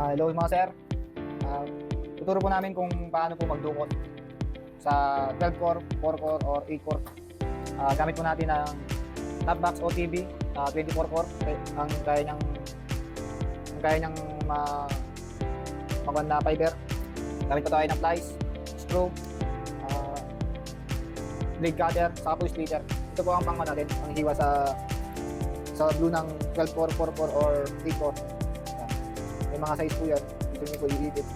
Ah, hello mga sir. Ah, tuturo po namin kung paano po magdukot sa 12 core, 4 core, or 8 core. Ah, gamit po natin ang Tapbox OTB ah, 24 core. Eh, ang kaya niyang ang kaya niyang ma makuha na fiber. Gamit po tayo ng plies, screw, ah, blade cutter, saka po splitter. Ito po ang pangma natin, ang hiwa sa sa blue ng 12 core, 4 core, or 8 core. May mga size po yan. Dito niyo po iipit.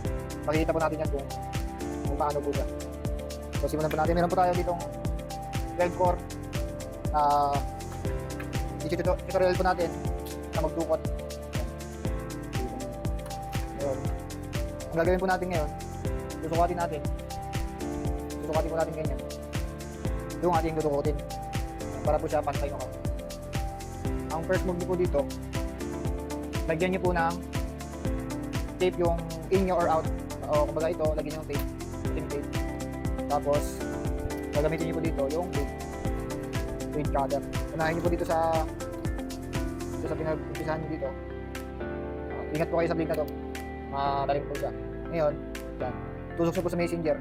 Makikita po natin yan kung, kung paano po siya. So simulan po natin. Meron po tayo ditong 12 core na uh, tutorial po natin na magdukot. Ayun. Ang gagawin po natin ngayon, susukatin natin. Susukatin po natin ganyan. Yung ating dudukutin. Para po siya pantay no Ang first move po dito, lagyan niyo po ng tape yung in nyo or out. O kumbaga ito, lagyan niyo yung tape. Yung tape. Tapos, gagamitin niyo po dito yung blade. Blade cutter. Unahin niyo po dito sa dito sa pinag-umpisahan niyo dito. Ah, ingat po kayo sa blade na to. Matalim po siya. Ngayon, yan. Tusok niyo po sa messenger.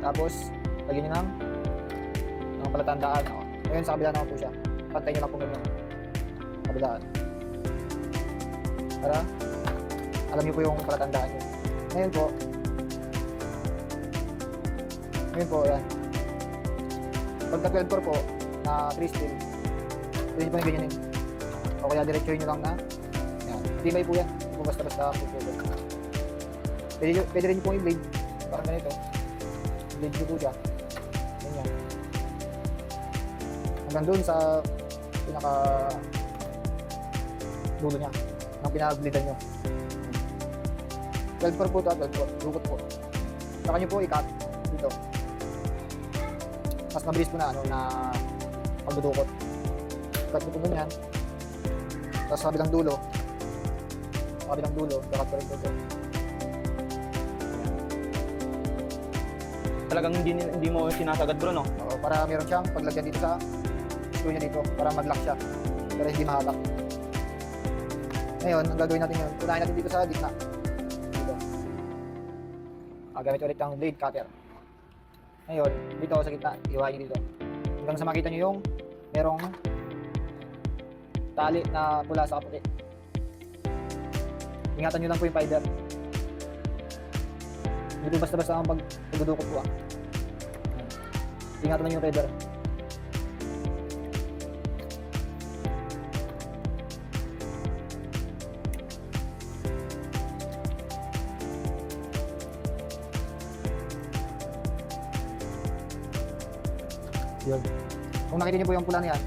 Tapos, lagyan niyo ng ng palatandaan. O. Ngayon, sa kabila naman po siya. Pantay niyo lang po ganyan. Kabilaan. Para alam niyo po yung palatandaan niyo. Ngayon po, ngayon po, yan. Pagka 12 core po, na 3 steel, pwede po yung ganyanin. O kaya diretsuhin niyo lang na, yan. Tibay po yan. Po basta-basta po po. Pwede, nyo- pwede rin po yung blade. Parang ganito. Blade po siya. Ganyan. Hanggang doon sa pinaka dulo niya. Ang pinaka-bleedan niyo. 12 core po ito, 12 core. Dukot po. Saka niyo po i-cut dito. Mas mabilis po na ano na pagdudukot. Cut niyo po ganyan. Tapos sa kabilang dulo, sa kabilang dulo, kakat ko rin po ito. Talagang hindi, hindi mo sinasagad bro, no? Oo, para meron siyang paglagyan dito sa screw niya dito para mag-lock siya. Para hindi mahalak. Ngayon, ang gagawin natin yun, unahin natin dito sa gitna. Dito. Ah, gamit ulit ang blade cutter. Ngayon, dito sa gitna, iwain niyo dito. Hanggang sa makita niyo yung merong tali na pula sa kaputi. Ingatan niyo lang po yung fiber. Hindi po basta-basta ang pag pagdudukot po ah. Ingatan lang yung fiber. Yun. Kung nakita niyo po yung pula na yan,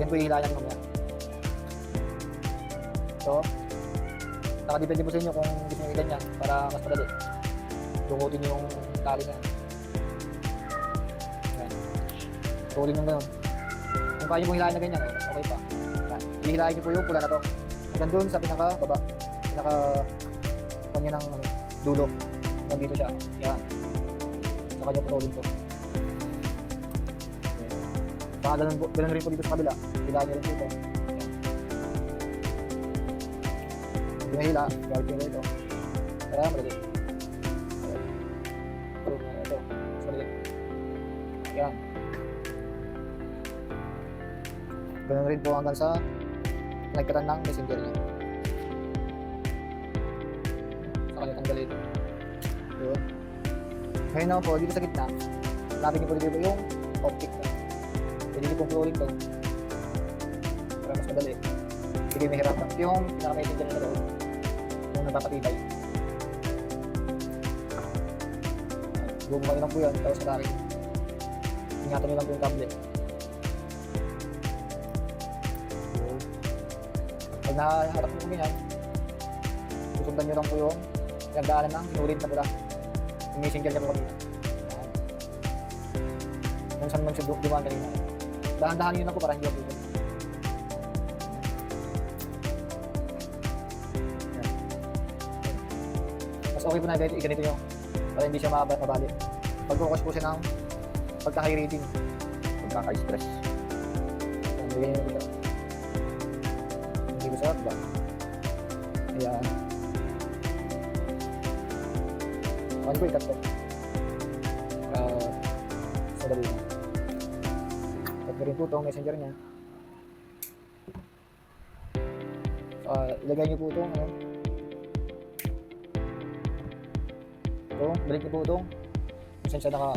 yan po yung hilayan mamaya. So, nakadepende po sa inyo kung gusto nyo ganyan para mas madali. Dungutin niyo yung tali na yan. Yan. Tuloy nyo ganun. Kung kaya mo hilahin na ganyan, eh, okay pa. Yan. Hihilahin niyo po yung pula na to. Hanggang doon sa pinaka baba. Pinaka kanya ng ano, dulo. Nandito siya. Yan. Sa kanya putulin to. Saka ganun, po- ganun rin po dito sa kabila. Hilahin niyo rin po ito. Hindi mahila. Gawin nyo ito. Para madali. Ito. Madali. Yan. Ganun rin po hanggang sa nagkatan ng messenger niya. Sa kanya tanggalin. Yun. Ngayon naman po, dito sa gitna, lapit niyo po dito yung optic na. Niyo pong flooring to. Para mas madali. Hindi may hirapan. Yung pinaka-messenger na doon, yung nagpapatibay. Bumukay lang po yan, tapos sa rin. Ingatan niyo lang po yung tablet. Pag naharap niyo po ganyan, susundan niyo lang po yung pinagdaanan ng sinulit na pula. Yung messenger niya po kanina. Yan. Kung saan man siya du- dumaan kanina. Dahan-dahan lang po para hindi ako Yan. Mas okay po na ganito, ganito nyo para hindi siya mabali. Pag-focus po siya ng pagka-high rating. Pagkaka-stress. Yan, bigyan nyo dito. Hindi ko sarap ba? Ayan. One ko ikat ko. Uh, sa dali rin po itong messenger niya. So, ah, ilagay niyo po itong ano. Ito, balik niyo po itong kung saan siya naka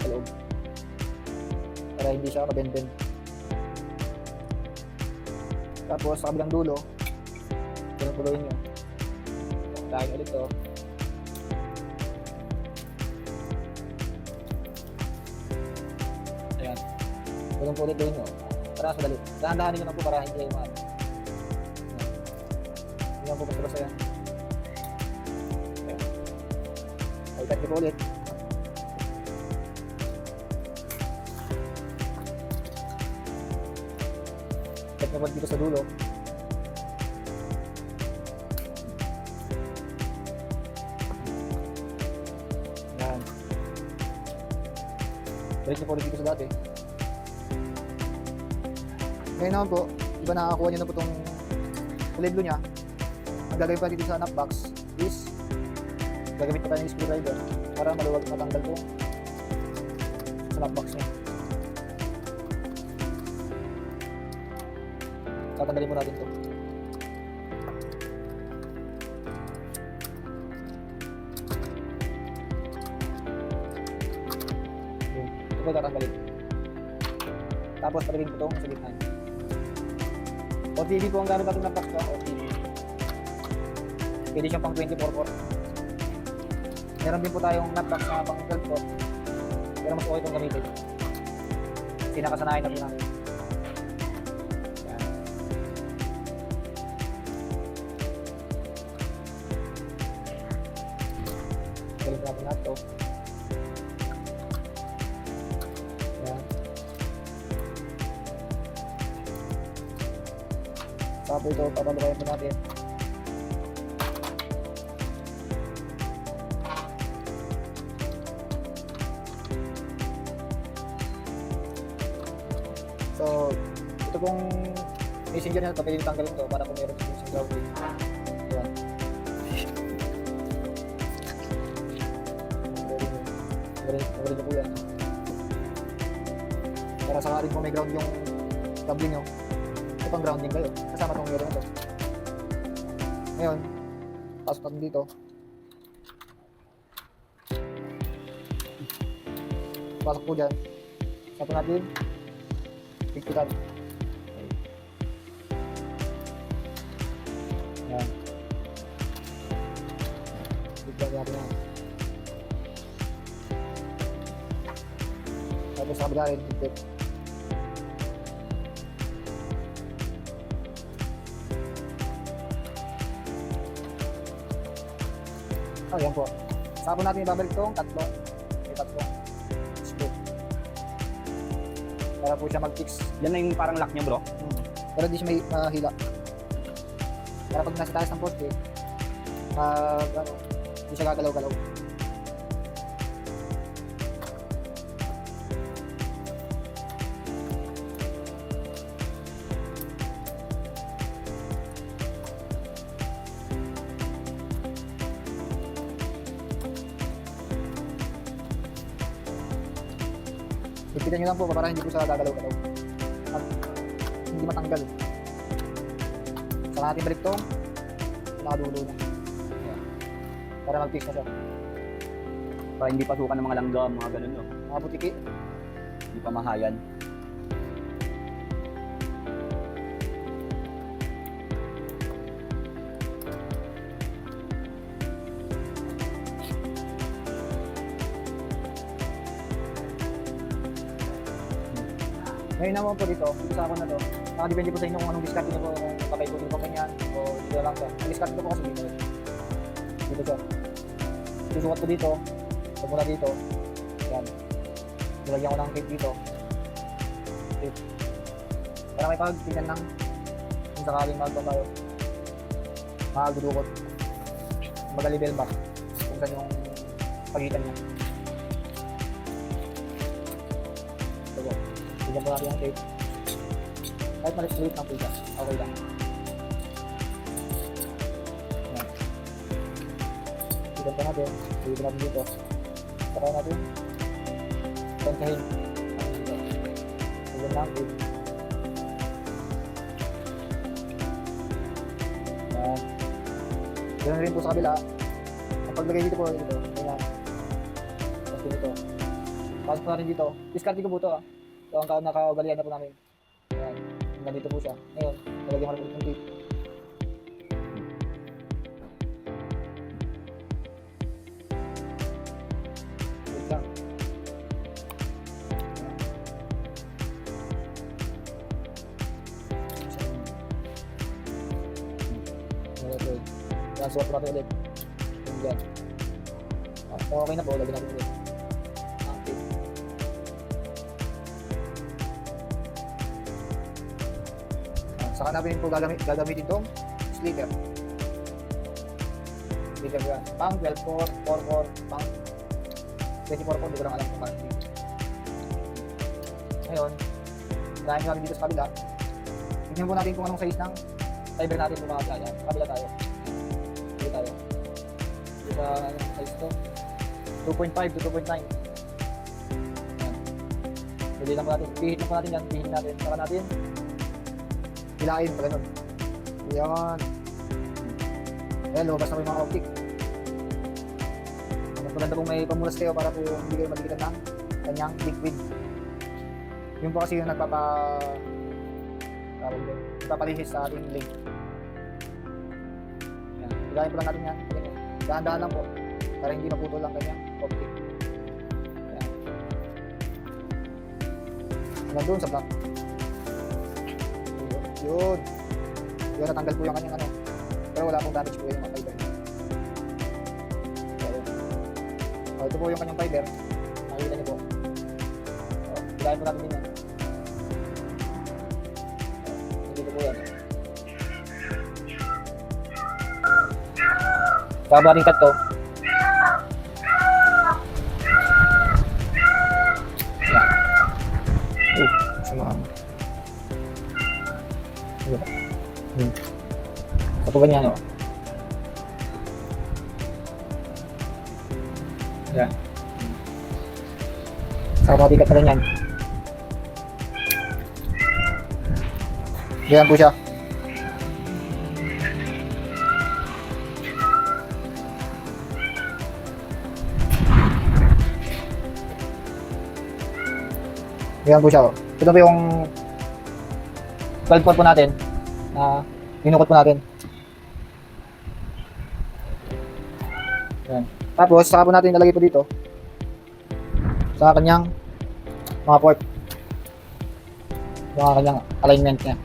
sa loob. Para hindi siya kabend-bend. Tapos sa kabilang dulo, pinupuloy nyo. Tayo ulit to. Ganun po ulit gawin nyo. Para sa dali. Dahan-dahanin nyo lang po para hindi kayo maano. Hindi lang po basta-basta yan. Cut nyo po ulit. Cut nyo po dito sa dulo. Yan. Balik niyo po ulit dito sa dati. Ngayon naman po, di ba nakakuha niyo na po itong kulay niya. Ang gagawin pa dito sa nut box is gagamit pa tayo ng screwdriver para maluwag matanggal to sa nut box niya. Tatanggalin mo natin. Ito po tatanggalin. Tapos palagay ko itong sa gitna. OTV po ang gamit natin ng ko. OTV. Pwede siyang pang 24 core. Meron din po tayong nut box na pang 12 core. Pero mas okay itong gamitin. Sinakasanayan na po namin. Tapos ito, papalukayan po natin. So, ito pong messenger na ito, pwede tanggalin to para kung meron sa isang grounding. Ayan. Magaling, na po yan. Para sa rin kung may ground yung cable nyo, ito pang grounding kayo. Kasama tong meron na to. Ngayon, pasok natin dito. Pasok po dyan. Sapa natin. Pigpitan. Yan. Pigpitan natin yan. Tapos sa kabila rin, Oh, yan po. Saka po natin ibabalik itong tatlo. May tatlo. Screw. Para po siya mag-fix. Yan na yung parang lock niya bro. Hmm. Pero di siya may mahila. Para pag nasa taas ng poste, pag ano, di siya gagalaw-galaw. Ipitan nyo lang po para hindi po siya gagalaw-galaw. At hindi matanggal. Saka natin balik tong nakadulo na. Ayan. Para mag-fix na siya. Para hindi pasukan ng mga langgam, mga ganun no. Mga butiki, Hindi pa mahayan. Ngayon naman po dito, dito sa ako na to, nakadepende po sa inyo kung anong discard niyo po, kung papaikutin po ganyan, o dito lang siya. Ang discard ko po kasi dito. Dito siya. Susukat ko dito, pag mula dito, yan. Nilagyan ko ng tape dito. Tape. Para may pagpigyan ng kung sakaling magpang tayo. Makagudukot. Magalibel back. Kung saan yung pagitan niya. Ito po. Natin ang tape. Kahit malit-malit lang po siya. Okay lang. Yan. Tignan pa natin. Dito natin dito. Saka natin. Tangkahin. Tignan lang. Good. Yan. Ganun rin po sa kabila. Ang paglagay dito po, dito. Ganyan. Tapos dito. Pasok natin dito. Discard ko po ito ah. Ito ang ka- na po namin. Ayan. Hanggang dito po siya. Ngayon, nalagyan ko na po ng tape. Wait lang. Ayan. Okay. Yan, suot ko natin ulit. Yung dyan. Ah, Okay na po, lagyan natin ulit. Saka natin po gagamit, gagamitin itong slitter. Slitter yan. Pang 12 core, 4 core, pang 24 core, hindi ko lang alam kung paano dito. Ngayon, dahil natin dito sa kabila, tignan po natin kung anong size ng fiber natin kung mga kaya. Kabila tayo. Dito tayo. Dito sa size to. 2.5 to 2.9. Yan. Pwede lang natin. Pihit lang natin yan. Pihit natin. Saka natin. Hilain pa ganun. Yan. Ayan, lumabas na po yung mga optic. Maganda kung may pamulas kayo para po hindi kayo magdikitan ng kanyang liquid. Yun po kasi yung nagpapa tawag doon, nagpapalihis sa ating link. Yan. Hilain po lang natin yan. Dahan-dahan lang po para hindi maputol lang kanyang optic. Yan. Hanggang doon sa black. Yun. Yun, natanggal po yung kanyang ano. Pero wala pong damage po yung mga fiber. So. Oh, ito po yung kanyang fiber. Makikita niyo po. Oh, hilahin po natin din yan. Dito po yan. Baba rin cut to. Ganyan, oh. Yan. Saka matikat na rin yan. Ganyan po siya. Ganyan po siya. Oh. Ito po yung 12 port po natin na ninukot po natin. Tapos, saka po natin ilalagay po dito sa kanyang mga port. Mga kanyang alignment niya.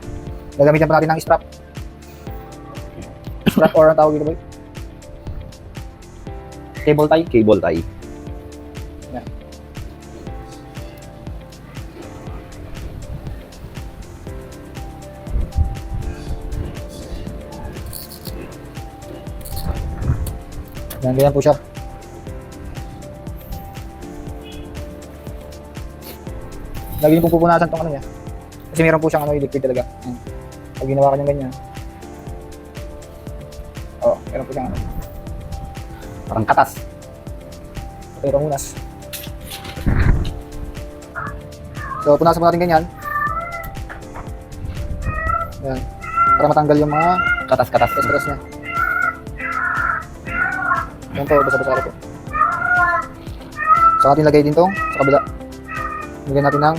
Gagamitan pa natin ng strap. Strap or ang tawag dito boy? Cable tie. Cable tie. Yan, ganyan po siya. Lagi niyo po pupunasan tong ano niya. Kasi meron po siyang ano, liquid talaga. Yan. Pag ginawa ka niyang ganyan. Oo, oh, meron po siyang ano. Parang katas. Pero munas. So, punasan po natin ganyan. Yan. Para matanggal yung mga Katas-katas. stress niya. Yan po, basa-basa po. Sa atin lagay din tong sa kabila. Lagyan natin ng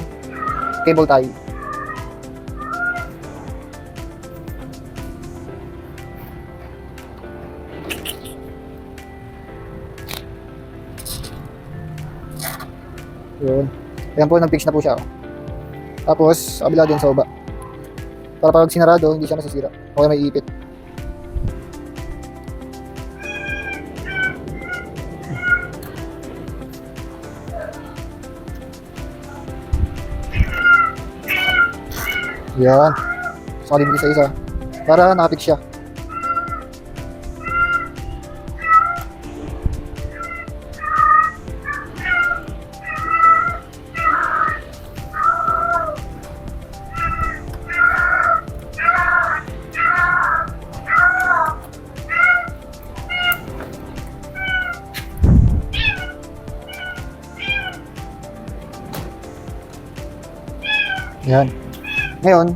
cable tie. Yun. Ayan po, nag-fix na po siya. oh. Tapos, kabila din sa baba. Para pag sinarado, hindi siya masisira. O kaya may ipit. Yan. Sali mo isa-isa. Para nakapit siya. Yan. Ngayon,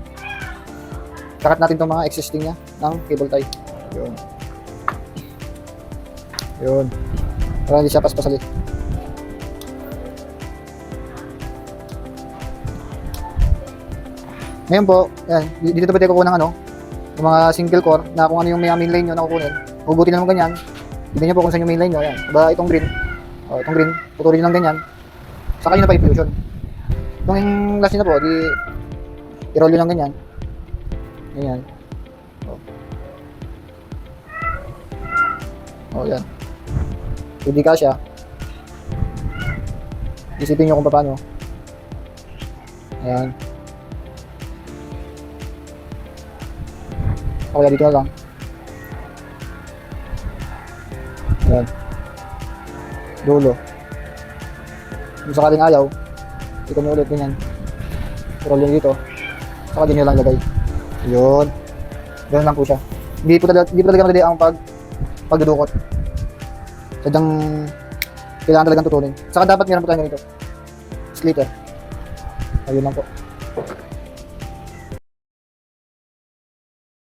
kakat natin itong mga existing niya ng cable tie. Yun. Yun. Para hindi siya paspasali. Ngayon po, yan, di- dito tayo kukuha ng ano, yung mga single core na kung ano yung main lane nyo na kukunin. Hugutin na naman ganyan. Tignan nyo po kung saan yung main lane nyo. Yan. Ba itong green. O, itong green. Putulin nyo lang ganyan. Saka yun na pa i-fusion. Itong last nyo na po, di i-roll nyo lang ganyan. Ganyan. O. O, yan. Hindi ka siya. Isipin nyo kung paano. Ayan. O kaya dito na lang. Ayan. Dulo. Kung sakaling ayaw, dito mo ulit ganyan. Roll yun dito. Saka nyo lang lagay. Yun. Ganun lang po siya. Hindi po talaga, hindi po talaga madali ang pag pagdudukot. Sadyang kailangan talagang tutunin. Saka dapat meron po tayo nito. Slitter. Ayun lang po.